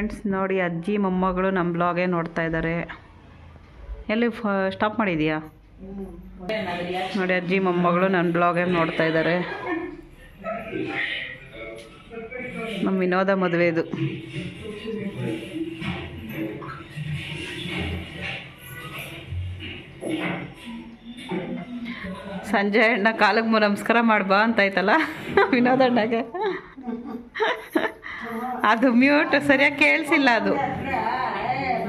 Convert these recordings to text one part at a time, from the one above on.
Friends ನೋಡಿ ಅಜ್ಜಿ, ಮೊಮ್ಮಗಳು ನಮ್ಮ ಬ್ಲಾಗೇ ನೋಡ್ತಾ ಇದ್ದಾರೆ ಎಲ್ಲಿ ಸ್ಟಾಪ್ ಮಾಡಿದೀಯಾ? ನೋಡಿ ಅಜ್ಜಿ, ಮೊಮ್ಮಗಳು ನನ್ನ ಬ್ಲಾಗೇ ನೋಡ್ತಾ ಇದ್ದಾರೆ ನಮ್ಮ ವಿನೋದ ಮದುವೆದು ಸಂಜೆ ಅಣ್ಣ ಕಾಲಕ್ಕೆ ನಮಸ್ಕಾರ ಮಾಡ್ಬಾ ಅಂತ ಆಯ್ತಲ್ಲ ವಿನೋದ ಅಣ್ಣಗೆ. ಅದು ಮ್ಯೂಟ್ ಸರಿಯಾಗಿ ಕೇಳಿಸಿಲ್ಲ ಅದು.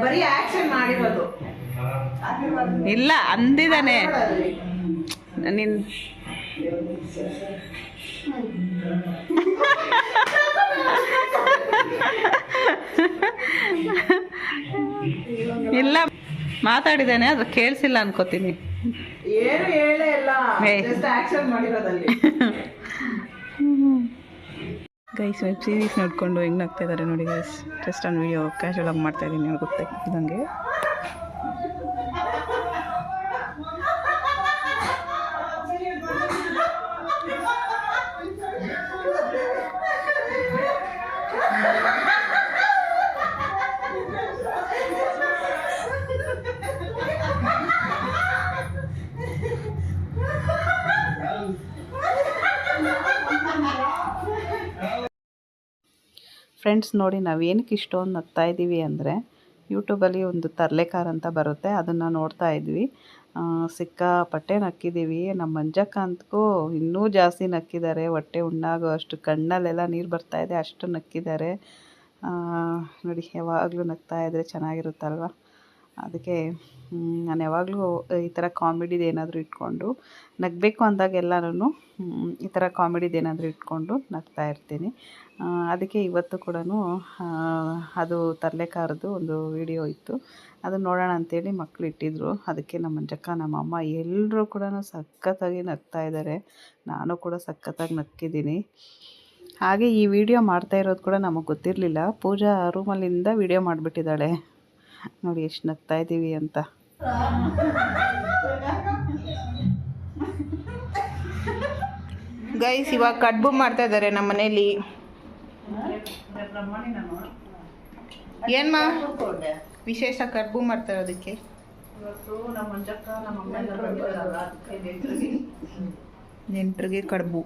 ಬರೀ ಆಕ್ಷನ್ ಮಾಡಿರೋದು. ಇಲ್ಲ ಅಂದಿದ್ದಾನೆ. ನಿನ್ ಇಲ್ಲ ಮಾತಾಡಿದ್ದಾನೆ ಅದು ಕೇಳಿಸಿಲ್ಲ ಅನ್ಕೋತೀನಿ. ಏನು ಹೇಳೇ ಇಲ್ಲ. ಆಕ್ಷನ್ ಮಾಡಿರೋದಲ್ಲಿ. ಗೈಸ್ ವೆಬ್ ಸೀರೀಸ್ ನೋಡ್ಕೊಂಡು ಹೆಂಗೆ ನಗ್ತಾ ಇದ್ದಾರೆ ನೋಡಿ ಗೈಸ್ ಜಸ್ಟ್ ಒಂದು ವೀಡಿಯೋ ಕ್ಯಾಶುವಲ್ ಆಗಿ ಮಾಡ್ತಾ ಇದ್ದೀನಿ ಗೊತ್ತಾಗ್ತಿದ್ದಂಗೆ ಫ್ರೆಂಡ್ಸ್ ನೋಡಿ ನಾವು ಏನಕ್ಕೆ ಇಷ್ಟೊಂದು ನಗ್ತಾ ಇದ್ದೀವಿ ಅಂದರೆ ಯೂಟ್ಯೂಬಲ್ಲಿ ಒಂದು ತರ್ಲೆಕಾರ್ ಅಂತ ಬರುತ್ತೆ, ಅದನ್ನು ನೋಡ್ತಾ ಇದ್ವಿ. ಸಿಕ್ಕಾಪಟ್ಟೆ ನಕ್ಕಿದ್ದೀವಿ. ನಮ್ಮ ಮಂಜಕ್ಕ ಅಂತೂ ಇನ್ನೂ ಜಾಸ್ತಿ ನಕ್ಕಿದ್ದಾರೆ. ಹೊಟ್ಟೆ ಉಣ್ಣಾಗೋ ಅಷ್ಟು ಕಣ್ಣಲ್ಲೆಲ್ಲ ನೀರು ಬರ್ತಾ ಇದೆ, ಅಷ್ಟು ನಕ್ಕಿದ್ದಾರೆ. ನೋಡಿ, ಯಾವಾಗಲೂ ನಗ್ತಾ ಇದ್ದರೆ ಚೆನ್ನಾಗಿರುತ್ತಲ್ವ? ಅದಕ್ಕೆ ನಾನು ಯಾವಾಗಲೂ ಈ ಥರ ಕಾಮಿಡಿದು ಏನಾದರೂ ಇಟ್ಕೊಂಡು, ನಗಬೇಕು ಅಂದಾಗೆಲ್ಲನೂ ಈ ಥರ ಕಾಮಿಡಿದು ಏನಾದರೂ ಇಟ್ಕೊಂಡು ನಗ್ತಾ ಇರ್ತೀನಿ. ಅದಕ್ಕೆ ಇವತ್ತು ಕೂಡ ಅದು ತರಲೆಕಾರದ್ದು ಒಂದು ವಿಡಿಯೋ ಇತ್ತು. ಅದನ್ನು ನೋಡೋಣ ಅಂತೇಳಿ ಮಕ್ಕಳು ಇಟ್ಟಿದ್ರು. ಅದಕ್ಕೆ ನಮ್ಮ ಮಂಜಕ್ಕ, ನಮ್ಮ ಅಮ್ಮ ಎಲ್ಲರೂ ಕೂಡ ಸಖತ್ತಾಗಿ ನಗ್ತಾ ಇದ್ದಾರೆ. ನಾನು ಕೂಡ ಸಖತ್ತಾಗಿ ನಕ್ಕಿದ್ದೀನಿ ಹಾಗೆ ಈ ವಿಡಿಯೋ ಮಾಡ್ತಾ ಇರೋದು ಕೂಡ ನಮಗೆ ಗೊತ್ತಿರಲಿಲ್ಲ. ಪೂಜಾ ರೂಮಲ್ಲಿಂದ ವಿಡಿಯೋ ಮಾಡಿಬಿಟ್ಟಿದ್ದಾಳೆ. ನೋಡಿ ಎಷ್ಟು ನಗ್ತಾ ಇದ್ದೀವಿ ಅಂತ. ಗೈಸ್ ಇವಾಗ ಕಡ್ಬು ಮಾಡ್ತಾ ಇದ್ದಾರೆ ನಮ್ಮ ಮನೇಲಿ ಏನ್ಮಾ? ವಿಶೇಷ ಕರ್ಬು ಮಾಡ್ತಾರೆ ಅದಕ್ಕೆ? ನೆಂಟ್ರಿಗೆ. ಕಡ್ಬು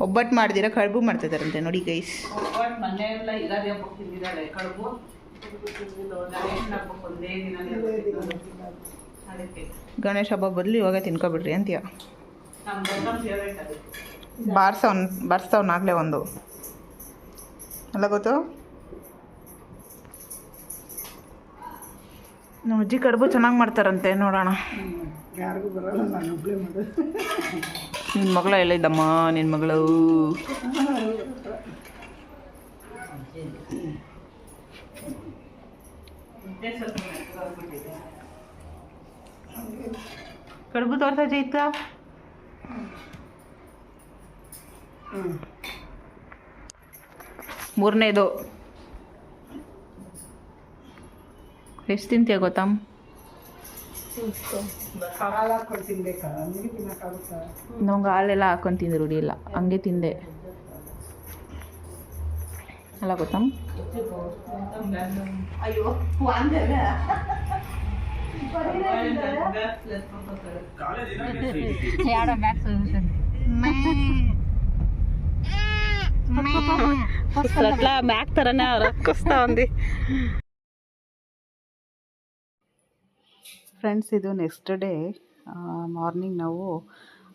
ಒಬ್ಬಟ್ಟು ಮಾಡಿದಿರ ಕಡ್ಬು ಮಾಡ್ತಿದಾರಂತೆ ನೋಡಿ ಗೈಸ್ ಗಣೇಶ ಹಬ್ಬ ಬದಲು ಇವಾಗ ತಿನ್ಕೊಬಿಡ್ರಿ ಅಂತೀಯ? ಬಾರ್ಸವ್ ಬಾರಿಸ್ತವ್ನಾಗಲೇ ಒಂದು. ಅಲ್ಲ ಗೊತ್ತು? ನಮ್ಮ ಅಜ್ಜಿ ಕಡುಬು ಚೆನ್ನಾಗಿ ಮಾಡ್ತಾರಂತೆ ನೋಡೋಣ. ನಿನ್ನ ಮಗಳ ಎಲ್ಲಿದ್ದಮ್ಮ ನಿನ್ನ ಮಗಳು? ಕಡುಬು ತೋರ್ಸ ಜೈತ ಮೂರನೇದು. ಎಷ್ಟು ತಿಂತೀಯ ಗೊತ್ತಮ್ಮ ನಮ್ಗೆ ಹಾಲೆಲ್ಲ ಹಾಕೊಂಡು ತಿಂದು ರೂಢಿ ಇಲ್ಲ. ಹಂಗೆ ತಿಂದೆ. ಅಲ್ಲ ಗೊತ್ತಮ್ಮ ಅಯ್ಯೋ అట్లా బ్యాక్ తరనే రక్కొస్తా ఉంది ಫ್ರೆಂಡ್ಸ್ ಇದು ನೆಕ್ಸ್ಟ್ ಡೇ ಮಾರ್ನಿಂಗ್ ನಾವು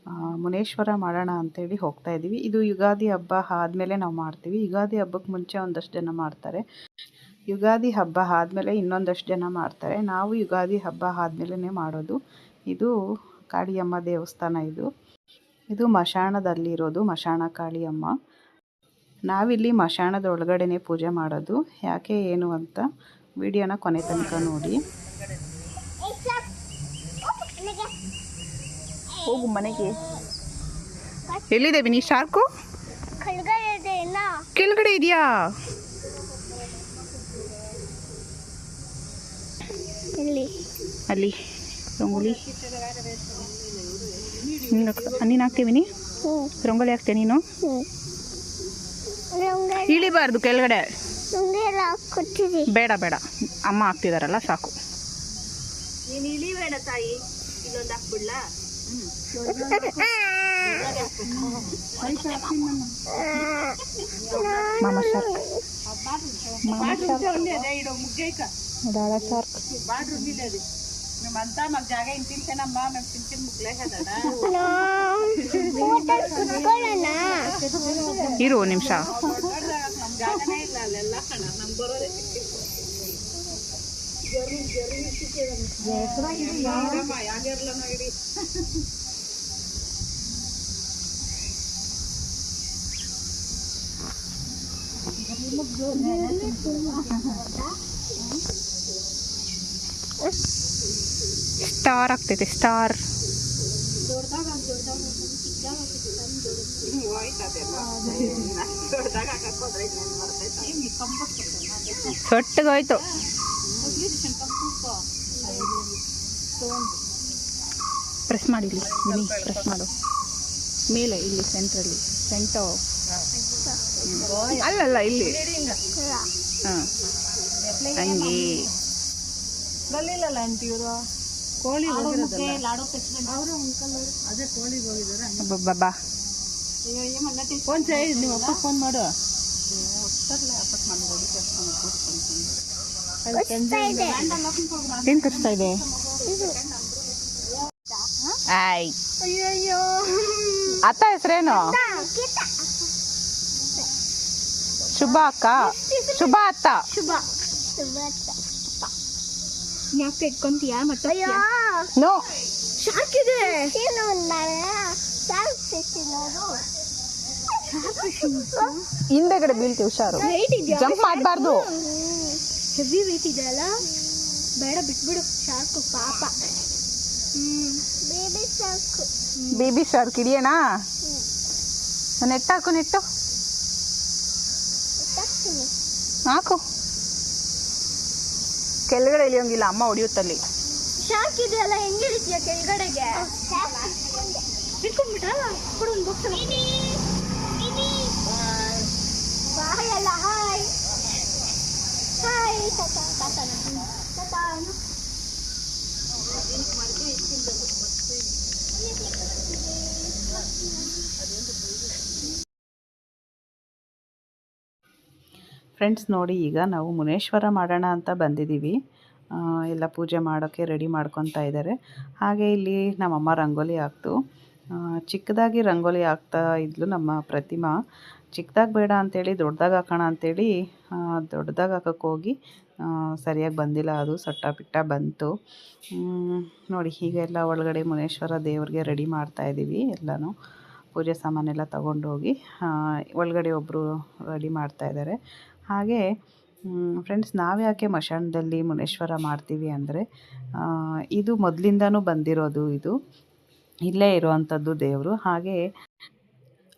ಆ, ಮುನೇಶ್ವರ ಮಾಡೋಣ ಅಂತೇಳಿ ಹೋಗ್ತಾ ಇದ್ದೀವಿ ಇದು ಯುಗಾದಿ ಹಬ್ಬ ಆದಮೇಲೆ ನಾವು ಮಾಡ್ತೀವಿ ಯುಗಾದಿ ಹಬ್ಬಕ್ಕೆ ಮುಂಚೆ ಒಂದಷ್ಟು ಜನ ಮಾಡ್ತಾರೆ ಯುಗಾದಿ ಹಬ್ಬ ಆದಮೇಲೆ ಇನ್ನೊಂದಷ್ಟು ಜನ ಮಾಡ್ತಾರೆ ನಾವು ಯುಗಾದಿ ಹಬ್ಬ ಆದಮೇಲೆ ಮಾಡೋದು ಇದು ಕಾಳಿಯಮ್ಮ ದೇವಸ್ಥಾನ ಇದು ಇದು ಮಶಾಣದಲ್ಲಿರೋದು ಮಶಾಣ ಕಾಳಿಯಮ್ಮ ನಾವಿಲ್ಲಿ ಮಶಾಣದ ಒಳಗಡೆನೆ ಪೂಜೆ ಮಾಡೋದು. ಯಾಕೆ ಏನು ಅಂತ ವಿಡಿಯೋನ ಕೊನೆ ತನಕ ನೋಡಿ. ಹೋಗು ಮನೆಗೆ. ಎಲ್ಲಿದೆ ನೀ ಶಾರ್ಕು ಕೆಳಗಡೆ ಇದೆಯಾ? ಅಲ್ಲಿ. ರಂಗೋಲಿ. ನೀನು ಹಾಕ್ತೀವಿ ರಂಗೋಲಿ ಹಾಕ್ತೀಯ ನೀನು? ಇಳಿಬಾರ್ದು ಕೆಳಗಡೆ. ಬೇಡ ಬೇಡ. ಅಮ್ಮ ಹಾಕ್ತಿದಾರಲ್ಲ ಸಾಕು. ನೀನು ಇಳಿಬೇಡ ತಾಯಿ. ಇಲ್ಲೊಂದು ಹಾಕ್ಬಿಡ್ಲಾ? ಮಾಮ ಶಾರ್ಕ್ ಮಾಮ ಶಾರ್ಕ್ ದಾಳ ಶಾರ್ಕ್ మేమంతా మాకు జాగా ఇంటింతేనమ్మా మేము చిన్న చిన్న ముగ్గులే కదా ಇರು ಒಂದು ನಿಮಿಷ ನಮ್ ಸ್ಟಾರ್ ಆಗ್ತೈತೆ ಸ್ಟಾರ್ ಸೊಟ್ಟಗೋಯ್ತು ಪ್ರೆಸ್ ಮಾಡಿ ಇಲ್ಲಿ ಪ್ರೆಸ್ ಮಾಡು ಮೇಲೆ ಇಲ್ಲಿ ಸೆಂಟ್ರಲ್ಲಿ ಸೆಂಟೋ ಅಲ್ಲಲ್ಲ, ಇಲ್ಲಿ. ಹಾಂ. ಹಂಗೆ. ಬರಲಿಲ್ಲಲ್ಲ ಇವರು? ಕೋಳಿ ಅದೇ ಕೋಳಿಗೆ ಹೋಗಿದ್ದಾರೆ. ಬಾಬಾ ಫೋನ್ ಚೈ ನಿಮ್ಮ ಅಪ್ಪ ಫೋನ್ ಮಾಡು. ಏನು ಕಚ್ತಾ ಇದೆ? ಆಯ್ ಅತ್ತ ಹೆಸರೇನು? ಶುಭ ಅಕ್ಕ. ಶುಭ ಅತ್ತ. ಶುಭ. ಯಾಕೆ ಇಟ್ಕೊಂತೀಯ ಮತ್ತೆ ನೋ! ಶಾರ್ಕ್ ಇದೆ ಹಿಂದೆಗಡೆ ಬೀಳ್ತೀವಿ ಹುಷಾರು. ಜಂಪ್ ಮಾಡಬಾರ್ದು ಹೆವಿ ವೇಟ್ ಇದೆ ಅಲ್ಲ ಬೇಡ ಬಿಟ್ಬಿಡು. ಶಾರ್ಕ್ ಪಾಪ. ಹ್ಮ್. ಬೇಬಿ ಶಾರ್ಕ್ ಬೇಬಿ ಶಾರ್ಕ್ ಹಿಡಿಯೋಣ? ನೆಟ್ಟಾಕು ನೆಟ್ಟು ಹಾಕು. ಕೆಳಗಡೆ ಇಳಿಯೋಂಗಿಲ್ಲ ಅಮ್ಮ ಹೊಡಿಯುತ್ತಲ್ಲಿ. ಶಾರ್ಕ್ ಇದೆಯಲ್ಲ ಹೆಂಗ್ ಇಳಿತೀಯ ಕೆಳಗಡೆಗೆ? ಬಿಟ್ಕೊಂಡ್ಬಿಟ್ರ ಕೊಡು ಒಂದು ಬಾಕ್ಸ್ ಬಾಯ್ ಅಲ್ಲ ಹಾಯ್. ಹಾಯ್ ತಾತ ಟಾಟಾ ಟಾಟಾ ಫ್ರೆಂಡ್ಸ್ ನೋಡಿ ಈಗ ನಾವು ಮುನೇಶ್ವರ ಮಾಡೋಣ ಅಂತ ಬಂದಿದ್ದೀವಿ. ಎಲ್ಲ ಪೂಜೆ ಮಾಡೋಕ್ಕೆ ರೆಡಿ ಮಾಡ್ಕೊತಾ ಇದ್ದಾರೆ. ಹಾಗೆ ಇಲ್ಲಿ ನಮ್ಮಮ್ಮ ರಂಗೋಲಿ ಹಾಕ್ತು. ಚಿಕ್ಕದಾಗಿ ರಂಗೋಲಿ ಹಾಕ್ತಾ ಇದ್ಲು ನಮ್ಮ ಪ್ರತಿಮಾ. ಚಿಕ್ಕದಾಗಿ ಬೇಡ ಅಂಥೇಳಿ ದೊಡ್ಡದಾಗಿ ಹಾಕೋಣ ಅಂಥೇಳಿ ದೊಡ್ಡದಾಗಿ ಹಾಕೋಕ್ಕೆ ಹೋಗಿ ಸರಿಯಾಗಿ ಬಂದಿಲ್ಲ. ಅದು ಸಟ್ಟ ಪಿಟ್ಟ ಬಂತು. ನೋಡಿ ಹೀಗೆಲ್ಲ ಒಳಗಡೆ ಮುನೇಶ್ವರ ದೇವ್ರಿಗೆ ರೆಡಿ ಮಾಡ್ತಾ ಇದ್ದೀವಿ ಎಲ್ಲನೂ. ಪೂಜೆ ಸಾಮಾನೆಲ್ಲ ತಗೊಂಡೋಗಿ ಒಳಗಡೆ ಒಬ್ಬರು ರೆಡಿ ಮಾಡ್ತಾ ಇದ್ದಾರೆ. ಹಾಗೆ ಫ್ರೆಂಡ್ಸ್ ನಾವು ಯಾಕೆ ಮಶಾಣದಲ್ಲಿ ಮುನೇಶ್ವರ ಮಾಡ್ತೀವಿ ಅಂದರೆ ಇದು ಮೊದಲಿಂದನೂ ಬಂದಿರೋದು ಇದು. ಇಲ್ಲೇ ಇರುವಂಥದ್ದು ದೇವರು. ಹಾಗೆ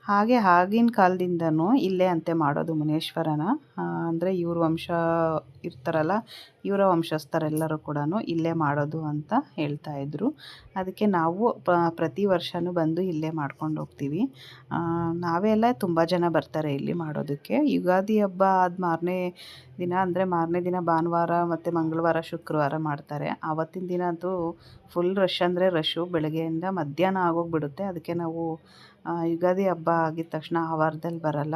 ಹಾಗೆ ಆಗಿನ ಕಾಲದಿಂದನೂ ಇಲ್ಲೇ ಅಂತೆ ಮಾಡೋದು ಮುನೇಶ್ವರನ. ಅಂದರೆ ಇವ್ರ ವಂಶ ಇರ್ತಾರಲ್ಲ, ಇವರ ವಂಶಸ್ಥರೆಲ್ಲರೂ ಕೂಡ ಇಲ್ಲೇ ಮಾಡೋದು ಅಂತ ಹೇಳ್ತಾ ಇದ್ರು. ಅದಕ್ಕೆ ನಾವು ಪ್ರತಿ ವರ್ಷವೂ ಬಂದು ಇಲ್ಲೇ ಮಾಡ್ಕೊಂಡು ಹೋಗ್ತೀವಿ. ನಾವೆಲ್ಲ ತುಂಬ ಜನ ಬರ್ತಾರೆ ಇಲ್ಲಿ ಮಾಡೋದಕ್ಕೆ. ಯುಗಾದಿ ಹಬ್ಬ ಆದ ಮಾರನೇ ದಿನ ಅಂದರೆ ಮಾರನೇ ದಿನ ಭಾನುವಾರ ಮತ್ತು ಮಂಗಳವಾರ, ಶುಕ್ರವಾರ ಮಾಡ್ತಾರೆ. ಆವತ್ತಿನ ದಿನ ಅಂತೂ ಫುಲ್ ರಶ್ ಅಂದರೆ ರಶ್ಶು ಬೆಳಗ್ಗೆಯಿಂದ ಮಧ್ಯಾಹ್ನ ಆಗೋಗ್ಬಿಡುತ್ತೆ. ಅದಕ್ಕೆ ನಾವು ಯುಗಾದಿ ಹಬ್ಬ ಆಗಿದ ತಕ್ಷಣ ಆ ವಾರದಲ್ಲಿ ಬರಲ್ಲ.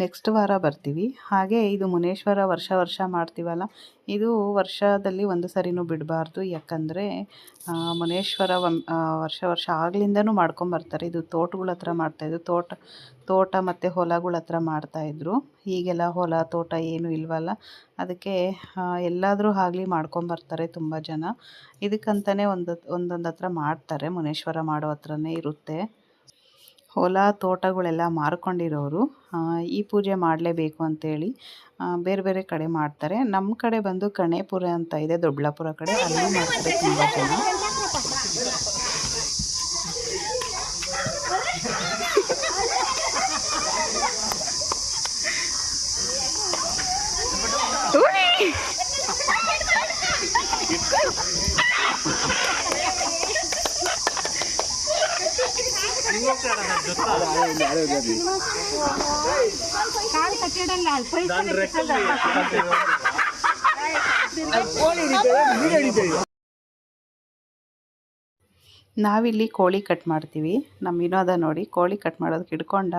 ನೆಕ್ಸ್ಟ್ ವಾರ ಬರ್ತೀವಿ. ಹಾಗೆ ಇದು ಮುನೇಶ್ವರ ವರ್ಷ ವರ್ಷ ಮಾಡ್ತೀವಲ್ಲ, ಇದು ವರ್ಷದಲ್ಲಿ ಒಂದು ಸರಿನೂ ಬಿಡಬಾರ್ದು. ಯಾಕಂದರೆ ಮುನೇಶ್ವರ ವರ್ಷ ವರ್ಷ ಆಗ್ಲಿಂದನೂ ಮಾಡ್ಕೊಂಬರ್ತಾರೆ ಇದು ತೋಟಗಳ ಹತ್ರ ಮಾಡ್ತಾಯಿದ್ರು ತೋಟ ತೋಟ ಮತ್ತು ಹೊಲಗಳ ಹತ್ರ ಮಾಡ್ತಾಯಿದ್ರು ಈಗೆಲ್ಲ ಹೊಲ, ತೋಟ ಏನೂ ಇಲ್ವಲ್ಲ. ಅದಕ್ಕೆ ಎಲ್ಲಾದರೂ ಆಗಲಿ ಮಾಡ್ಕೊಂಬರ್ತಾರೆ ತುಂಬ ಜನ. ಇದಕ್ಕಂತಲೇ ಒಂದು ಒಂದೊಂದು ಹತ್ರ ಮಾಡ್ತಾರೆ. ಮುನೇಶ್ವರ ಮಾಡೋ ಹತ್ರನೇ ಇರುತ್ತೆ. ಹೊಲ ತೋಟಗಳೆಲ್ಲ ಮಾರ್ಕೊಂಡಿರೋರು ಈ ಪೂಜೆ ಮಾಡಲೇಬೇಕು ಅಂತೇಳಿ ಬೇರೆ ಬೇರೆ ಕಡೆ ಮಾಡ್ತಾರೆ. ನಮ್ಮ ಕಡೆ ಬಂದು ಕಣೇಪುರ ಅಂತ ಇದೆ, ದೊಡ್ಡಬಳ್ಳಾಪುರ ಕಡೆ. ಅಲ್ಲಿ ಮಾಡ್ತಾರೆ ತುಂಬ ಜನ. ನಾವಿಲ್ಲಿ ಕೋಳಿ ಕಟ್ ಮಾಡ್ತೀವಿ. ನಮ್ಮ ವಿನೋದ ನೋಡಿ ಕೋಳಿ ಕಟ್ ಮಾಡೋದಕ್ಕೆ ಹಿಡ್ಕೊಂಡ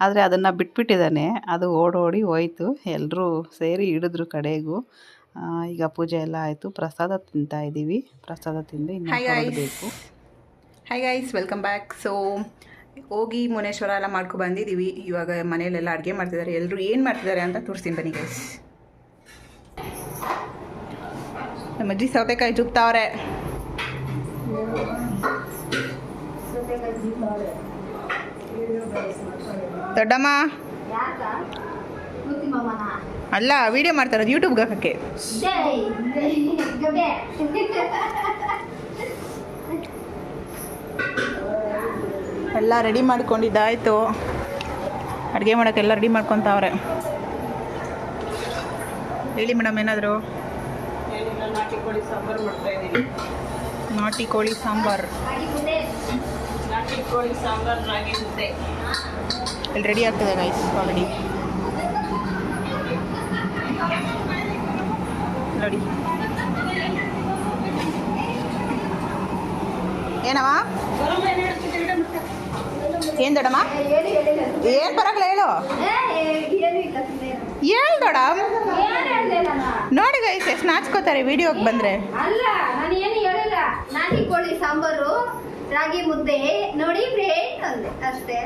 ಆದರೆ ಅದನ್ನು ಬಿಟ್ಬಿಟ್ಟಿದ್ದಾನೆ. ಅದು ಓಡೋಡಿ ಹೋಯ್ತು. ಎಲ್ಲರೂ ಸೇರಿ ಹಿಡಿದ್ರು ಕಡೆಗೂ. ಈಗ ಪೂಜೆ ಎಲ್ಲ ಆಯಿತು. ಪ್ರಸಾದ ತಿಂತಾ ಇದ್ದೀವಿ ಪ್ರಸಾದ ತಿಂದು ಇನ್ನೂ Hi hi guys welcome back so ಹೋಗಿ ಮುನೇಶ್ವರ ಎಲ್ಲ ಮಾಡ್ಕೊ ಬಂದಿದ್ದೀವಿ ಇವಾಗ ಮನೆಯಲ್ಲೆಲ್ಲ ಅಡುಗೆ ಮಾಡ್ತಿದ್ದಾರೆ ಎಲ್ಲರೂ ಏನು ಮಾಡ್ತಿದ್ದಾರೆ ಅಂತ ತೋರಿಸ್ತೀನಿ ಬನ್ನಿ ಗೈಸ್ ನಮ್ಮ ಅಜ್ಜಿ ಸೌತೆಕಾಯಿ ಜುಗ್ತಾವ್ರೆ ದೊಡ್ಡಮ್ಮ. ಅಲ್ಲ ವಿಡಿಯೋ ಮಾಡ್ತಾರದು ಯೂಟ್ಯೂಬ್ಗೆ ಹಾಕಕ್ಕೆ ಎಲ್ಲ ರೆಡಿ ಮಾಡ್ಕೊಂಡಿದ್ದಾಯಿತು. ಅಡುಗೆ ಮಾಡೋಕ್ಕೆಲ್ಲ ರೆಡಿ ಮಾಡ್ಕೊತಾವ್ರೆ. ಹೇಳಿ ಮೇಡಮ್ ಏನಾದರೂ? ನಾಟಿ ಕೋಳಿ ಸಾಂಬಾರು. ಇಲ್ಲಿ ರೆಡಿ ಆಗ್ತದೆ ಗೈಸ್ ಆಲ್ರೆಡಿ ನೋಡಿ ಏನವ? ಏನು ದೊಡಮ್ಮ ಏನು ಬರಲ್ಲ ಹೇಳು? ಹೇಳು ನಾನು ನೋಡಿ ಗೈಸ್ ಎಷ್ಟು ನಾಚ್ಕೋತಾರೆ ವಿಡಿಯೋಗೆ ಬಂದರೆ. ಅಲ್ಲ ನಾನು ಏನು ಹೇಳಿಲ್ಲ. ನಾಟಿ ಕೋಳಿ ಸಾಂಬಾರು ರಾಗಿ ಮುದ್ದೆ. ನೋಡಿ ಅಂದೆ ಅಷ್ಟೇ.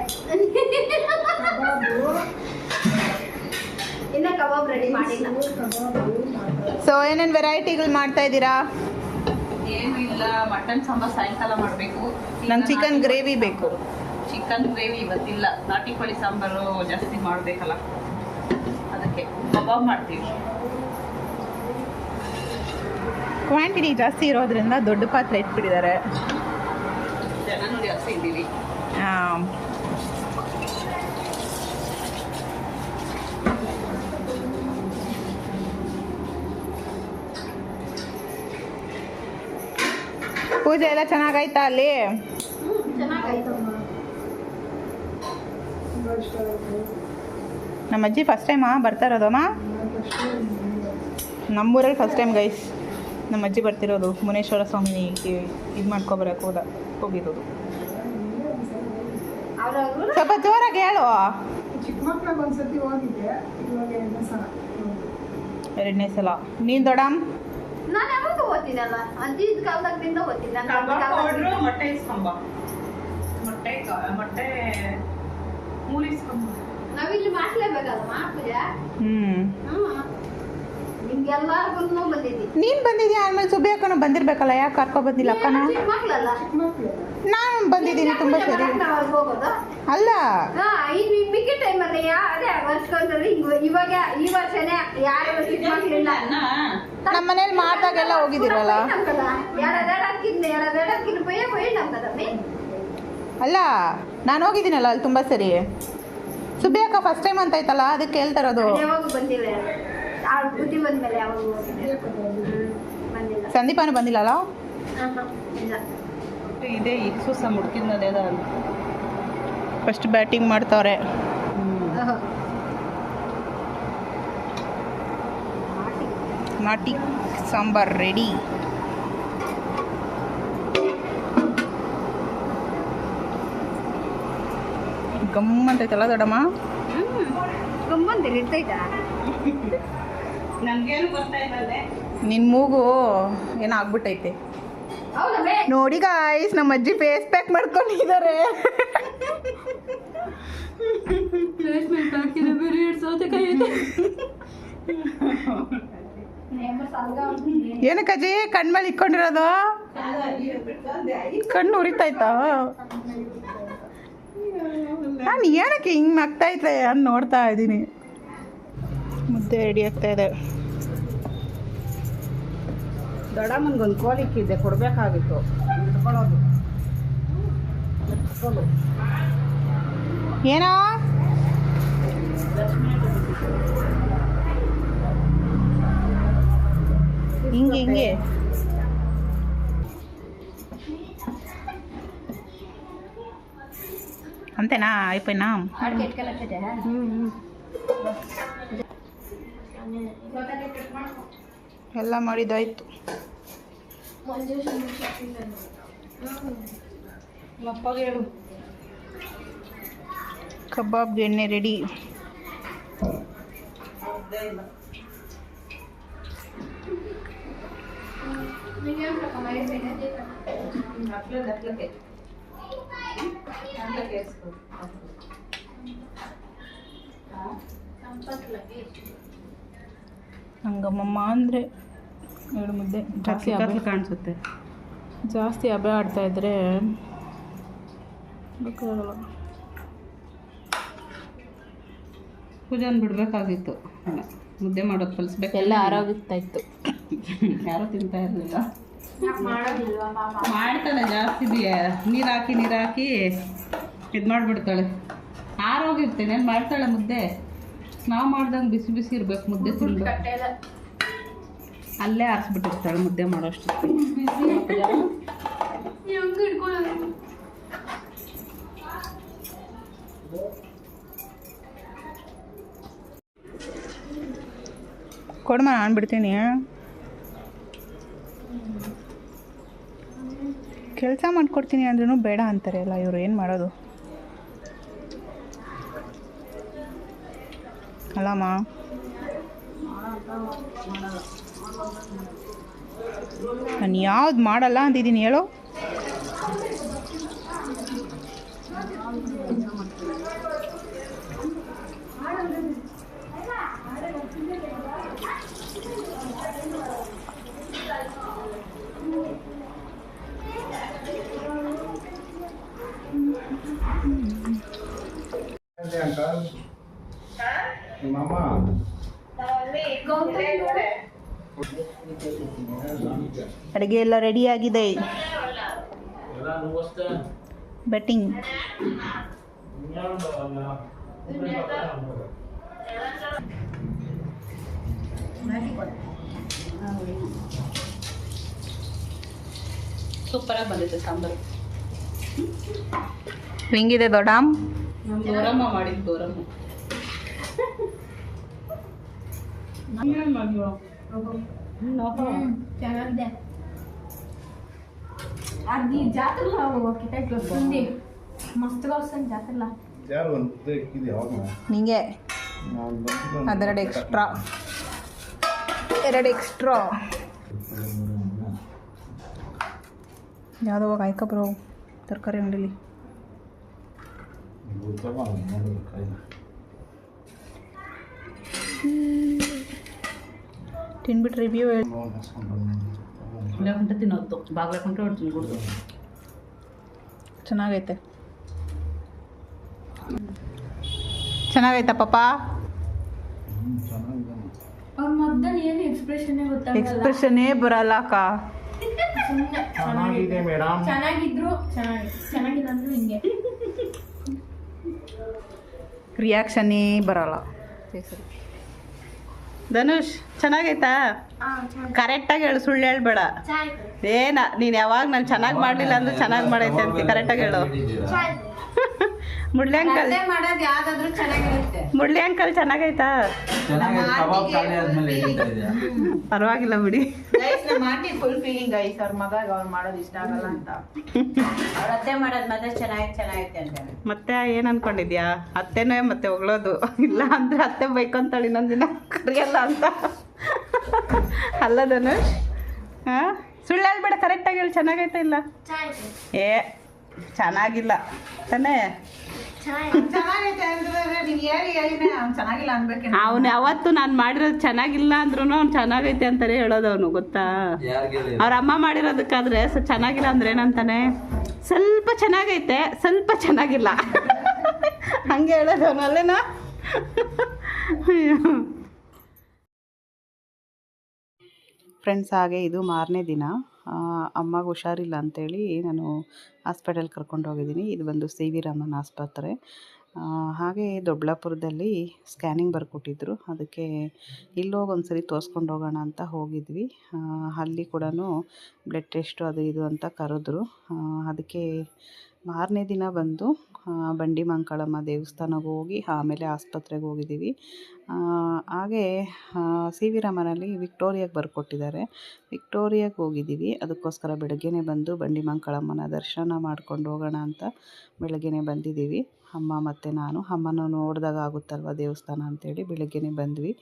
ಇನ್ನ ಕಬಾಬ್ ರೆಡಿ ಮಾಡಿಲ್ಲ. ಸೊ ಏನೇನು ವೆರೈಟಿಗಳು ಮಾಡ್ತಾ ಇದ್ದೀರಾ ಏನು ಇಲ್ಲ ಮಟನ್ ಸಾಂಬಾರ್ ಸಾಯಂಕಾಲ ಮಾಡಬೇಕು. ನಂಗೆ ಚಿಕನ್ ಗ್ರೇವಿ ಬೇಕು. ಚಿಕನ್ ಗ್ರೇವಿ ಇವತ್ತಿಲ್ಲ. ನಾಟಿ ಕೋಳಿ ಸಾಂಬಾರು ಜಾಸ್ತಿ ಮಾಡಬೇಕಲ್ಲ. ಅದಕ್ಕೆ ಕಬಾಬ್ ಮಾಡ್ತೀವಿ. ಕ್ವಾಂಟಿಟಿ ಜಾಸ್ತಿ ಇರೋದ್ರಿಂದ ದೊಡ್ಡ ಪಾತ್ರೆ ಇಟ್ಬಿಟ್ಟಿದ್ದಾರೆ ಜನನು ಜಾಸ್ತಿ ಇದ್ದೀವಿ. ಪೂಜೆ ಎಲ್ಲ ಚೆನ್ನಾಗಾಯ್ತಾ ಅಲ್ಲಿ? ನಮ್ಮ ಅಜ್ಜಿ ಫಸ್ಟ್ ಟೈಮಾ ಬರ್ತಾ ಇರೋದಮ್ಮ ನಮ್ಮೂರಲ್ಲಿ ಫಸ್ಟ್ ಟೈಮ್ ಗೈಸ್ ನಮ್ಮ ಅಜ್ಜಿ ಬರ್ತಿರೋದು ಮುನೇಶ್ವರ ಸ್ವಾಮಿ ಇದು ಮಾಡ್ಕೊಬರಕ್ಕೆ ಹೋದ ಹೋಗಿರೋದು. ಸ್ವಲ್ಪ ಜೋರಾಗಿ ಹೇಳು. ಎರಡನೇ ಸಲ. ನೀನು ದೊಡ್ಡಮ್ಮ? ನಾನು ಯಾವಾಗ ಓದ್ತೀನಲ್ಲ ಅಜ್ಜಿ ಇದ್ ಕಾಲದಾಗಿಂದ ಓದ್ತೀನಿ. ನಾನು ಪೌಡ್ರು ಮೊಟ್ಟೆ ಇಸ್ಕೊಂಬ. ಮೊಟ್ಟೆ ಮೊಟ್ಟೆ ಮೂರು ಇಸ್ಕೊಂಬ ನಾವಿಲ್ಲಿ ಮಾಡ್ಲೇಬೇಕಲ್ಲ ಮಾಡ್ತೀಯ? ಹ್ಮ್. ಬಂದಿದ್ದಿ ನೀನು ಬಂದಿದ್ಯಾ? ಆಮೇಲೆ ಸುಬ್ಬಿ ಅಕ್ಕನ ಬಂದಿರ್ಬೇಕಲ್ಲ ಯಾಕೆ ಕರ್ಕೊ ಬಂದಿಲ್ಲ ಅಕ್ಕನ? ನಾನು ಬಂದಿದ್ದೀನಿ ತುಂಬಾ ಸರಿ. ಅಲ್ಲ. ನಮ್ಮ ಮನೇಲಿ ಮಾಡ್ದಾಗೆಲ್ಲ ಹೋಗಿದ್ದೀರಲ್ಲ? ಅಲ್ಲ ನಾನು ಹೋಗಿದ್ದೀನಲ್ಲ ಅಲ್ಲಿ ತುಂಬಾ ಸರಿ. ಸುಬ್ಬಿ ಅಕ್ಕ ಫಸ್ಟ್ ಟೈಮ್ ಅಂತ ಐತಲ್ಲ ಅದಕ್ಕೆ ಹೇಳ್ತಾ ಇರೋದು. ಯಾವಾಗ ಬಂದಿಲ್ಲ ಆ ಬುದ್ಧಿ ಬಂದ್ಮೇಲೆ ಯಾವಾಗ ಹೋಗಿದ್ದೆ ಹ್ಮ್, ಬಂದಿಲ್ಲ. ಅಲ್ಲ ಇಲ್ಲ. ಇದೇ ಇಕ್ಸೂಸ ಮುಡ್ಕಿದ್ನದೇ ಫಸ್ಟ್ ಬ್ಯಾಟಿಂಗ್ ಮಾಡ್ತಾವ್ರೆ. ನಾಟಿ ಸಾಂಬಾರ್ ರೆಡಿ ಗಮ್ಮಂತೈತಲ್ಲ ದೊಡ್ಡಮ್ಮ? ಗಮ್ಮ ಗಮ್ಮಂದಿರ ಇರ್ತೈತಾ ನನ್ಗೇನು ಬರ್ತಾ ಇಲ್ಲ ನಿನ್ನ ಮೂಗು ಏನೋ ಆಗ್ಬಿಟ್ಟೈತೆ. ನೋಡಿ ಗಾಯ್ಸ್ ನಮ್ಮ ಅಜ್ಜಿ ಫೇಸ್ ಪ್ಯಾಕ್ ಮಾಡ್ಕೊಂಡಿದ್ದಾರೆ. ಏನಕ್ಕೆ ಅಜ್ಜಿ ಕಣ್ಮೇಲೆ ಇಕ್ಕೊಂಡಿರೋದು ಕಣ್ಣು ಉರಿತಾಯ್ತಾ? ನಾನು ಏನಕ್ಕೆ ಹಿಂಗೆ ಆಗ್ತೈತೆ ಅಂತ ನೋಡ್ತಾ ಇದ್ದೀನಿ. ಮುದ್ದೆ ರೆಡಿ ಆಗ್ತಾ ಇದೆ ದೊಡ್ಡಮ್ಮನ್ಗೊಂದು ಕೋಲಿಕ್ಕಿದೆ ಕೊಡಬೇಕಾಗಿತ್ತು ಇಟ್ಕೊಳ್ಳೋದು ಏನೋ ಹಿಂಗೆ ಹಿಂಗೆ అంతేనా అయిపోయినా ఆడికి ఎట్టుకెళ్ళట్టే ಎಲ್ಲ ಮಾಡಿದಾಯ್ತು. ಹೇಳು. ಕಬಾಬ್ ಎಣ್ಣೆ ರೆಡಿ. ಹಂಗಮ್ಮಮ್ಮ ಅಂದರೆ ಎರಡು ಮುದ್ದೆ. ಜಾಸ್ತಿ ಹಬೆ ಕಾಣಿಸುತ್ತೆ. ಜಾಸ್ತಿ ಹಬೆ ಆಡ್ತಾ ಇದ್ರೆ ಪೂಜಾನ ಪೂಜಾನ್ ಬಿಡಬೇಕಾಗಿತ್ತು. ಮುದ್ದೆ ಮಾಡೋದು ಕಲಿಸ್ಬೇಕು. ಎಲ್ಲ ಆರೋಗ್ಯ ಇತ್ತು ಯಾರೂ ತಿಂತಾ ಇರಲಿಲ್ಲ. ಮಾಡ್ತಾಳೆ ಜಾಸ್ತಿ ನೀರು ಹಾಕಿ ನೀರು ಹಾಕಿ ಇದು ಮಾಡಿಬಿಡ್ತಾಳೆ ಆರೋಗಿರ್ತೇನೆ ಮಾಡ್ತಾಳೆ ಮುದ್ದೆ? ನಾವು ಮಾಡ್ದಂಗೆ ಬಿಸಿ ಬಿಸಿ ಇರ್ಬೇಕು ಮುದ್ದೆ ಅಲ್ಲೇ ಹಾಕ್ಸ್ಬಿಟ್ಟಿರ್ತಾಳೆ ಮುದ್ದೆ ಮಾಡೋಷ್ಟು ಕೊಡಮ್ಮ ನಾನು ಬಿಡ್ತೀನಿ. ಕೆಲಸ ಮಾಡ್ಕೊಡ್ತೀನಿ ಅಂದ್ರೂ ಬೇಡ ಅಂತಾರೆ ಅಲ್ಲ ಇವರು ಏನು ಮಾಡೋದು? ಅಲ್ಲಮ್ಮ ನಾನು ಯಾವ್ದು ಮಾಡಲ್ಲ ಅಂತಿದ್ದೀನಿ ಹೇಳು ಅಡುಗೆ ಎಲ್ಲ ರೆಡಿ ಆಗಿದೆ. ಬೆಟ್ಟಿಂಗ್ ಸೂಪರಾಗಿ ಬಂದಿದೆ ಸಾಂಬಾರು. ಹೆಂಗಿದೆ ದೊಡ್ಡ ನಮ್ಮ ಗೌರಮ್ಮ ಮಾಡಿದ್ದು ಗೌರಮ್ಮ ಚೆನ್ನಾಗಿದೆ అది జాతరలో కిటాయిలో వస్తుంది మస్తుగా వస్తుంది జాతరలో ಯಾರು ಒಂದು ಮುದ್ದೆ ಇಕ್ಕಿದ್ಯಾ ಅವಾಗ ನಿಂಗೆ ನಾನು ಬಂದಿದ್ದು ಅದೆರಡು ಎಕ್ಸ್ಟ್ರಾ ಎರಡು ಎಕ್ಸ್ಟ್ರಾ ಯಾವುದೋ ಕಾಯ್ಕ ಬರೋ ತರಕಾರಿ ಅಂಗಡಿಲಿ ಗೊತ್ತಮ್ಮ ನೋಡೋದು ಕಾಯಿಲೆ ತಿನ್ಬಿಟ್ಟು ರಿವ್ಯೂ ಹೇಳಿ. ಇಲ್ಲೇ ತಿನ್ನೋದು. ಬಾಗ್ಲ ಕುಂಟೆ ಹೊಡ್ತೀನಿ ಕುಡ್ದು ಚೆನ್ನಾಗೈತೆ. ಚೆನ್ನಾಗೈತಾ ಪಾಪ ಎಕ್ಸ್ಪ್ರೆಷನ್ನೇ ಬರಲ್ಲ ಅಕ್ಕ. ಸುಮ್ಮನೆ ಚೆನ್ನಾಗಿದೆ ಮೇಡಮ್ ಚೆನ್ನಾಗಿದ್ರು ಚೆನ್ನಾಗಿ ಚೆನ್ನಾಗಿಲ್ಲ ಅಂದ್ರು ಹಿಂಗೆ. ರಿಯಾಕ್ಷನ್ನೇ ಬರಲ್ಲ. ಧನುಷ್ ಚೆನ್ನಾಗೈತಾ? ಕರೆಕ್ಟಾಗಿ ಹೇಳು ಸುಳ್ಳು ಹೇಳ್ಬೇಡ. ಏನ ನೀನು ಯಾವಾಗ ನಾನು ಚೆನ್ನಾಗಿ ಮಾಡಲಿಲ್ಲ ಅಂದ್ರೆ ಚೆನ್ನಾಗಿ ಮಾಡೈತೆ ಅಂತ ಕರೆಕ್ಟಾಗಿ ಹೇಳು. ಮುಳ್ಳಿ ಅಂಕಲ್ ಮಾಡೋದು ಯಾವ್ದಾದ್ರು ಚೆನ್ನಾಗಿರುತ್ತೆ. ಮುಳ್ಳಿ ಅಂಕಲ್ ಚೆನ್ನಾಗೈತಾ ಪರವಾಗಿಲ್ಲ ಬಿಡಿ. ಫುಲ್ ಫೀಲಿಂಗ್ ಅವ್ರ ಮಗ ಅವ್ರು ಮಾಡೋದು ಇಷ್ಟ ಆಗಲ್ಲ ಅಂತ. ಅವ್ರ ಅತ್ತೆ ಮಾಡೋದು ಮಾತ್ರ ಚೆನ್ನಾಗಿ ಚೆನ್ನಾಗೈತೆ ಮತ್ತೆ ಏನ್ ಅನ್ಕೊಂಡಿದ್ಯಾ? ಅತ್ತೆನೇ ಮತ್ತೆ ಹೊಗಳೋದು. ಇಲ್ಲ ಅಂದ್ರೆ ಅತ್ತೆ ಬೈಕೊಂತಾಳೆ ಇನ್ನೊಂದಿನ ಕರಿಯಲ್ಲ ಅಂತ. ಅಲ್ಲ ಧನುಷ್. ಹಾಂ ಸುಳ್ಳು ಹೇಳ್ಬೇಡ ಕರೆಕ್ಟಾಗಿ ಹೇಳಿ. ಚೆನ್ನಾಗೈತ ಇಲ್ಲ? ಏ ಚೆನ್ನಾಗಿಲ್ಲ. ತಾನೇ ಅವ್ನು ಚೆನ್ನಾಗಿಲ್ಲ ಅವನು ಯಾವತ್ತು ನಾನು ಮಾಡಿರೋದು ಚೆನ್ನಾಗಿಲ್ಲ ಅಂದ್ರೂ ಅವ್ನು ಚೆನ್ನಾಗೈತೆ ಅಂತಾನೆ ಹೇಳೋದು ಅವನು ಗೊತ್ತಾ? ಅವ್ರ ಅಮ್ಮ ಮಾಡಿರೋದಕ್ಕಾದ್ರೆ ಸ ಚೆನ್ನಾಗಿಲ್ಲ ಅಂದ್ರೆ ಏನಂತಾನೆ? ಸ್ವಲ್ಪ ಚೆನ್ನಾಗೈತೆ ಸ್ವಲ್ಪ ಚೆನ್ನಾಗಿಲ್ಲ. ಹಂಗೆ ಹೇಳೋದು ಅವನು ಅಲ್ಲೇನಾ? ಫ್ರೆಂಡ್ಸ್ ಹಾಗೆ ಇದು ಮಾರನೇ ದಿನ. ಅಮ್ಮಗೆ ಹುಷಾರಿಲ್ಲ ಅಂತೇಳಿ ನಾನು ಹಾಸ್ಪಿಟಲ್ ಕರ್ಕೊಂಡು ಹೋಗಿದ್ದೀನಿ. ಇದು ಬಂದು ಸಿ ವಿ ರಾಮನ್ ಆಸ್ಪತ್ರೆ. ಹಾಗೆ ದೊಡ್ಡಬಳ್ಳಾಪುರದಲ್ಲಿ ಸ್ಕ್ಯಾನಿಂಗ್ ಬರ್ಕೊಟ್ಟಿದ್ರು. ಅದಕ್ಕೆ ಇಲ್ಲೋಗಿ ಒಂದ್ಸರಿ ತೋರಿಸ್ಕೊಂಡು ಹೋಗೋಣ ಅಂತ ಹೋಗಿದ್ವಿ. ಅಲ್ಲಿ ಕೂಡ ಬ್ಲಡ್ ಟೆಸ್ಟು ಅದು ಇದು ಅಂತ ಕರೆದ್ರು. ಅದಕ್ಕೆ ಮಾರನೇ ದಿನ ಬಂದು ಬಂಡಿ ಮಂಕಳಮ್ಮ ದೇವಸ್ಥಾನಕ್ಕೆ ಹೋಗಿ, ಆಮೇಲೆ ಆಸ್ಪತ್ರೆಗೆ ಹೋಗಿದ್ದೀವಿ. ಹಾಗೇ ಹಾಗೆ ಸಿ ವಿ ರಾಮನಲ್ಲಿ ವಿಕ್ಟೋರಿಯಾಗೆ ಬರ್ಕೊಟ್ಟಿದ್ದಾರೆ. ವಿಕ್ಟೋರಿಯಾಗೆ ಹೋಗಿದ್ದೀವಿ. ಅದಕ್ಕೋಸ್ಕರ ಬೆಳಗ್ಗೆನೇ ಬಂದು ಬಂಡಿ ಮಂಕಳಮ್ಮನ ದರ್ಶನ ಮಾಡ್ಕೊಂಡು ಹೋಗೋಣ ಅಂತ ಬೆಳಗ್ಗೆನೇ ಬಂದಿದ್ದೀವಿ. ಅಮ್ಮ ಮತ್ತು ನಾನು. ಅಮ್ಮನ ನೋಡಿದಾಗ ಆಗುತ್ತಲ್ವ ದೇವಸ್ಥಾನ ಅಂತೇಳಿ ಬೆಳಗ್ಗೆನೇ ಬಂದ್ವಿ.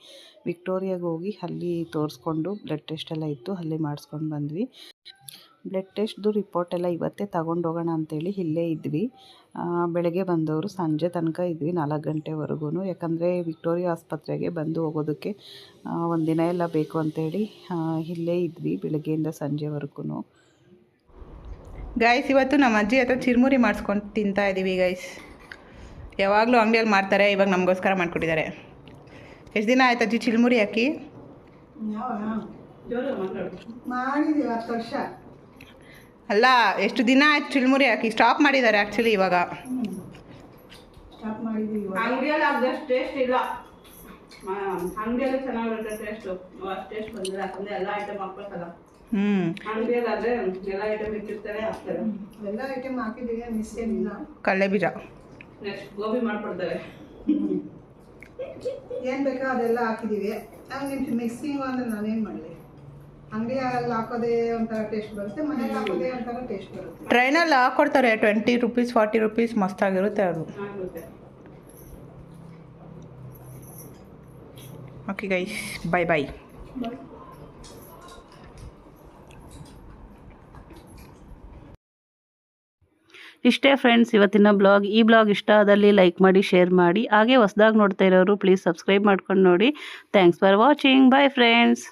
ವಿಕ್ಟೋರಿಯಾಗೆ ಹೋಗಿ ಅಲ್ಲಿ ತೋರಿಸ್ಕೊಂಡು ಬ್ಲಡ್ ಟೆಸ್ಟ್ ಎಲ್ಲ ಇತ್ತು, ಅಲ್ಲಿ ಮಾಡಿಸ್ಕೊಂಡು ಬಂದ್ವಿ. ಬ್ಲಡ್ ಟೆಸ್ಟ್ದು ರಿಪೋರ್ಟ್ ಎಲ್ಲ ಇವತ್ತೇ ತಗೊಂಡೋಗೋಣ ಅಂತೇಳಿ ಇಲ್ಲೇ ಇದ್ವಿ. ಆ, ಬೆಳಗ್ಗೆ ಬಂದವರು ಸಂಜೆ ತನಕ ಇದ್ವಿ ನಾಲ್ಕು ಗಂಟೆವರೆಗೂ ಯಾಕಂದರೆ ವಿಕ್ಟೋರಿಯಾ ಆಸ್ಪತ್ರೆಗೆ ಬಂದು ಹೋಗೋದಕ್ಕೆ ಒಂದಿನ ಎಲ್ಲ ಬೇಕು ಅಂತೇಳಿ ಇಲ್ಲೇ ಇದ್ವಿ ಬೆಳಗ್ಗೆಯಿಂದ ಸಂಜೆವರೆಗೂ ಗಾಯ್ಸ್ ಇವತ್ತು ನಮ್ಮ ಅಜ್ಜಿ ಹತ್ರ ಚಿರುಮುರಿ ಮಾಡಿಸ್ಕೊಂಡು ತಿಂತಾ ಇದ್ದೀವಿ ಗಾಯ್ಸ್ ಯಾವಾಗಲೂ ಅಂಗಡಿಯಲ್ಲಿ ಮಾಡ್ತಾರೆ ಇವಾಗ ನಮಗೋಸ್ಕರ ಮಾಡಿಕೊಟ್ಟಿದ್ದಾರೆ. ಎಷ್ಟು ದಿನ ಆಯ್ತು ಅಜ್ಜಿ ಚಿಲ್ಮುರಿ ಹಾಕಿ? ಮಾಡಿದ್ದೀವಿ ಹತ್ತು ವರ್ಷ. ಅಲ್ಲ ಎಷ್ಟು ದಿನ ಆಯ್ತು ಚಿಲ್ಮುರಿ ಹಾಕಿ? ಸ್ಟಾಪ್ ಮಾಡಿದ್ದಾರೆ ಆ್ಯಕ್ಚುಲಿ ಇವಾಗ. ಸ್ಟಾಪ್ ಮಾಡಿದೀವಿ ಇವಾಗ. ಅಂಗಡಿಯಲ್ಲಿ ಅಷ್ಟು ಟೇಸ್ಟ್ ಇಲ್ಲ. ಅಂಗಡಿಯಲ್ಲಿ ಚೆನ್ನಾಗಿರುತ್ತೆ ಟೇಸ್ಟು ಅಷ್ಟು ಟೇಸ್ಟ್ ಬಂದಿಲ್ಲ. ಯಾಕಂದ್ರೆ ಎಲ್ಲ ಐಟಮ್ ಹಾಕ್ಬೇಕಲ್ಲ. ಹ್ಞೂ ಅಂಗಡಿಯಲ್ಲಿ ಆದರೆ ಎಲ್ಲ ಐಟಮ್ ಇಟ್ಟಿರ್ತಾರೆ ಹಾಕ್ತಾರೆ. ಎಲ್ಲ ಐಟಮ್ ಹಾಕಿದ್ದೀವಿ ಮಿಸ್ ಏನಿಲ್ಲ ಕಡಲೆ ಬೀಜ ನೆಕ್ಸ್ಟ್ ಗೋಬಿ ಮಾಡ್ಕೊಡ್ತಾರೆ. ಏನು ಬೇಕೋ ಅದೆಲ್ಲ ಹಾಕಿದೀವಿ ಹಂಗೆ ಮಿಕ್ಸಿಂಗ್ ಅಂದ್ರೆ ನಾನೇನು ಮಾಡಲಿ? ಅಂಗಡಿಯಲ್ಲಿ ಹಾಕೋದೇ ಒಂಥರ ಟೇಸ್ಟ್ ಬರುತ್ತೆ ಮನೇಲಿ ಹಾಕೋದೇ ಒಂಥರ ಟೇಸ್ಟ್ ಬರುತ್ತೆ. ಟ್ರೈನಲ್ಲಿ ಹಾಕೊಡ್ತಾರೆ ಟ್ವೆಂಟಿ ರುಪೀಸ್ ಫಾರ್ಟಿ ರುಪೀಸ್ ಮಸ್ತಾಗಿರುತ್ತೆ ಅದು. ಆಗುತ್ತೆ ಓಕೆ ಗೈಸ್ ಬೈ ಬೈ ಇಷ್ಟೇ ಫ್ರೆಂಡ್ಸ್ ಇವತ್ತಿನ ಬ್ಲಾಗ್ ಈ ಬ್ಲಾಗ್ ಇಷ್ಟ ಆದಲ್ಲಿ ಲೈಕ್ ಮಾಡಿ ಶೇರ್ ಮಾಡಿ. ಹಾಗೆ ಹೊಸ್ದಾಗಿ ನೋಡ್ತಾ ಇರೋರು ಪ್ಲೀಸ್ ಸಬ್ಸ್ಕ್ರೈಬ್ ಮಾಡ್ಕೊಂಡು ನೋಡಿ. Thanks for watching bye friends